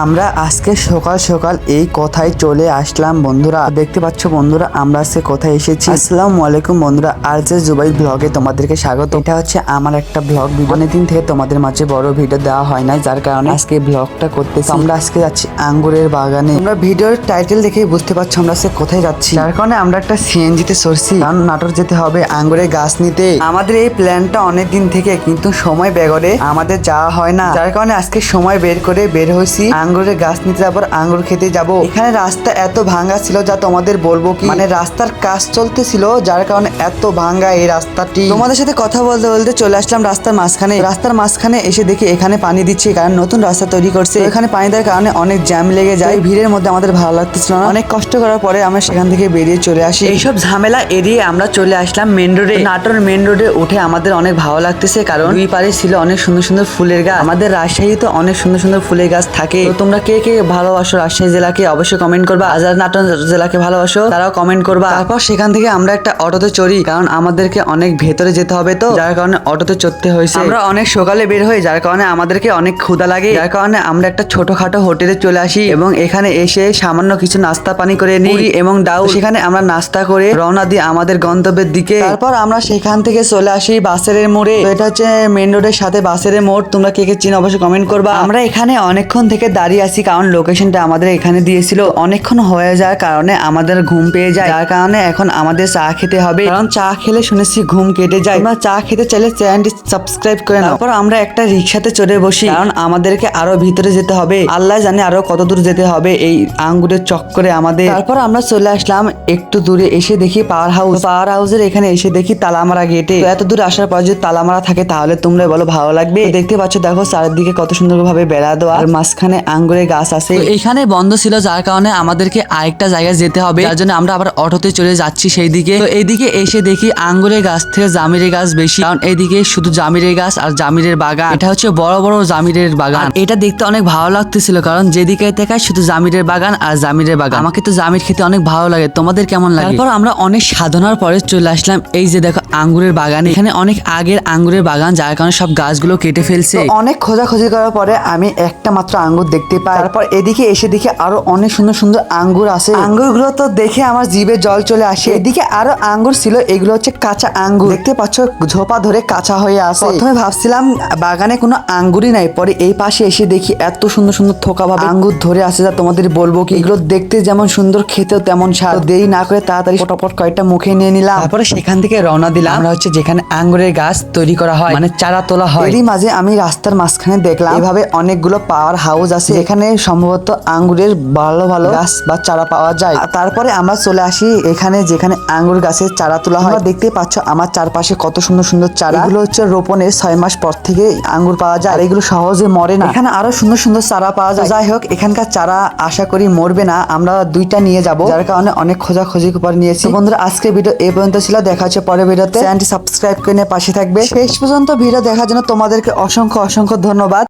আমরা আজকে সকাল সকাল এই কথায় চলে আসলাম, বন্ধুরা। দেখতে পাচ্ছ বন্ধুরা, আমরা আজকে কোথায় এসেছি? আসসালামু আলাইকুম বন্ধুরা আর যে জুবাই ব্লগে তোমাদেরকে স্বাগত। এটা হচ্ছে আমার একটা ব্লগ অনেকদিন থেকে তোমাদের মাঝে বড় ভিডিও দেওয়া হয় না যার কারণে আজকে ব্লগটা করতেছি। আমরা আজকে যাচ্ছি আঙ্গুরের বাগানে। আমরা ভিডিওর টাইটেল দেখেই বুঝতে পারছ আমরা আজকে কোথায় যাচ্ছি। যার কারণে আমরা একটা সিএনজিতে সরছি। কারণ নাটোর যেতে হবে আঙ্গুরের গাছ নিতে। আমাদের এই প্ল্যানটা অনেক দিন থেকে, কিন্তু সময় বেগরে আমাদের যাওয়া হয় না। যার কারণে আজকে সময় বের করে বের হয়েছি। আঙ্গুরের গাছ নিতে যাব আর আঙ্গুর খেতে যাব। এখানে রাস্তা এত ভাঙ্গা ছিল যা তোমাদের বলব কি? মানে রাস্তার কাজ চলতেছিল যার কারণে এত ভাঙ্গা এই রাস্তাটি। তোমাদের সাথে কথা বলতে বলতে চলে আসলাম রাস্তার মাঝখানে। রাস্তার মাঝখানে এসে দেখি এখানে পানি দিচ্ছে কারণ নতুন রাস্তা তৈরি করছে। এখানে পানি দেওয়ার কারণে অনেক জ্যাম লেগে যায়। ভিড়ের মধ্যে আমাদের ভালো লাগতেছিল না। অনেক কষ্ট করার পরে আমরা সেখান থেকে বেরিয়ে চলে আসি। এইসব ঝামেলা এড়িয়ে আমরা চলে আসলাম মেন রোডে। নাটোর মেন রোডে উঠে আমাদের অনেক ভালো লাগতেছে কারণ দুই পারে ছিল অনেক সুন্দর সুন্দর ফুলের গাছ। আমাদের রাজশাহীতে অনেক সুন্দর সুন্দর ফুলের গাছ থাকে। তো তোমরা কে কে ভালোবাসো রাজশাহী জেলাকে অবশ্যই কমেন্ট করবা। যারা নাটোর জেলাকে ভালোবাসো তারাও কমেন্ট করবা। তারপর সেখান থেকে আমরা একটা অটোতে চড়ি কারণ আমাদেরকে অনেক ভেতরে যেতে হবে তো যার কারণে অটোতে চড়তে হয়েছে। আমরা অনেক সকালে বের হই যার কারণে আমাদেরকে অনেক ক্ষুধা লাগে। যার কারণে আমরা একটা ছোটখাটো হোটেলে চলে আসি এবং এখানে এসে সামান্য কিছু নাস্তা পানি করে নিই এবং ডাউ সেখানে আমরা নাস্তা করে রওনা দিই আমাদের গন্তব্যের দিকে। তারপর আমরা সেখান থেকে চলে আসি বাসের মোড়ে। এটা হচ্ছে মেন রোডের সাথে বাসের মোড়। তোমরা কে কে চিনো অবশ্যই কমেন্ট করবা। আমরা এখানে অনেকক্ষণ থেকে দাঁড়িয়ে আছি কারণ লোকেশনটা আমাদের এখানে দিয়েছিল। অনেকক্ষণ হয়ে যাওয়ার কারণে আমাদের ঘুম পেয়ে যায়। যার কারণে এখন আমাদের চা খেতে হবে। কারণ চা খেলে শুনেছি ঘুম কেটে যায়। তোমরা চা খেতে চাইলে চ্যানেলটি সাবস্ক্রাইব করে নাও। তারপর আমরা একটা রিক্সাতে চড়ে বসি। কারণ আমাদেরকে আরও ভিতরে যেতে হবে। আল্লাহ জানে আরও কত দূর যেতে হবে এই আঙ্গুরের চক্করে আমাদের। তারপর আমরা চলে আসলাম একটু দূরে। এসে দেখি পাওয়ার হাউস। পাওয়ার হাউসের এখানে এসে দেখি তালামারা গেটে এত দূর আসার পর যদি তালামারা থাকে তাহলে তোমরা বলো ভালো লাগবে। দেখতে পাচ্ছ, দেখো চারিদিকে কত সুন্দর ভাবে বেড়া দেওয়া। আর মাঝখানে আঙ্গুরের গাছ আছে। এখানে বন্ধ ছিল যার কারণে আমাদেরকে আরেকটা জায়গায় যেতে হবে। যার জন্য আমরা আবার অটোতে চলে যাচ্ছি সেই দিকে তো এইদিকে এসে দেখি আঙ্গুরের গাছ থেকে জামিরের গাছ বেশি। কারণ এইদিকে শুধু জামিরের গাছ আর জামিরের বাগান। এটা হচ্ছে বড় বড় জামিরের বাগান। এটা দেখতে অনেক ভালো লাগতেছিল কারণ যেদিকে দেখায় শুধু জামিরের বাগান আর জামিরের বাগান। আমাকে তো জামির খেতে অনেক ভালো লাগে। তোমাদের কেমন লাগে? তারপর আমরা অনেক সাধনার পরে চলে আসলাম। এই যে দেখো আঙ্গুরের বাগান। এখানে অনেক আগের আঙ্গুরের বাগান যার কারণে সব গাছগুলো কেটে ফেলছে। অনেক খোঁজাখুঁজি করার পরে আমি একটা মাত্র আঙ্গুর দেখতে পাই। তারপর এদিকে এসে দেখি আরও অনেক সুন্দর সুন্দর আঙ্গুর আছে। আঙ্গুরগুলো তো দেখে আমার জিভে জল চলে আসে। এদিকে আরও আঙ্গুর ছিল এগুলো হচ্ছে কাঁচা আঙ্গুর। দেখতে পাচ্ছ ঝোপা ধরে কাঁচা হয়ে আছে। প্রথমে ভাবছিলাম বাগানে কোনো আঙ্গুরই নাই পরে এই পাশে এসে দেখি এত সুন্দর সুন্দর থোকা ভাবে আঙ্গুর ধরে আছে যা তোমাদের বলব কি। এগুলো দেখতে যেমন সুন্দর খেতেও তেমন স্বাদ। দেরি না করে তাড়াতাড়ি ফটাফট কয়েকটা মুখে নিয়ে নিলাম। তারপরে সেখান থেকে রওনা দিলাম। আমরা হচ্ছে যেখানে আঙ্গুরের গাছ তৈরি করা হয় মানে চারা তোলা হয়। এরই মাঝে আমি রাস্তার মাঝখানে দেখলাম এভাবে অনেকগুলো পাওয়ার হাউস আছে। এখানে সম্ভবত আঙ্গুরের ভালো ভালো গাছ বা চারা পাওয়া যায়। তারপরে আমরা চলে আসি এখানে যেখানে আঙ্গুর গাছের চারা তোলা হয়। দেখতে পাচ্ছ আমার চারপাশে কত সুন্দর সুন্দর চারা। এগুলো হচ্ছে রোপণের ছয় মাস পর থেকে আঙ্গুর পাওয়া যায়। আর এগুলো সহজে মরে না। এখানে আরও সুন্দর সুন্দর চারা পাওয়া যায়। যাই হোক, এখানকার চারা আশা করি মরবে না। আমরা দুইটা নিয়ে যাব, যার কারণে অনেক খোঁজাখুঁজি পর নিয়েছি। বন্ধুরা আজকে ভিডিও এই পর্যন্ত ছিল। দেখা হচ্ছে পরের ভিডিওতে। চ্যানেলটি সাবস্ক্রাইব করে পাশে থাকবে। শেষ পর্যন্ত ভিডিও দেখার জন্য তোমাদেরকে অসংখ্য অসংখ্য ধন্যবাদ।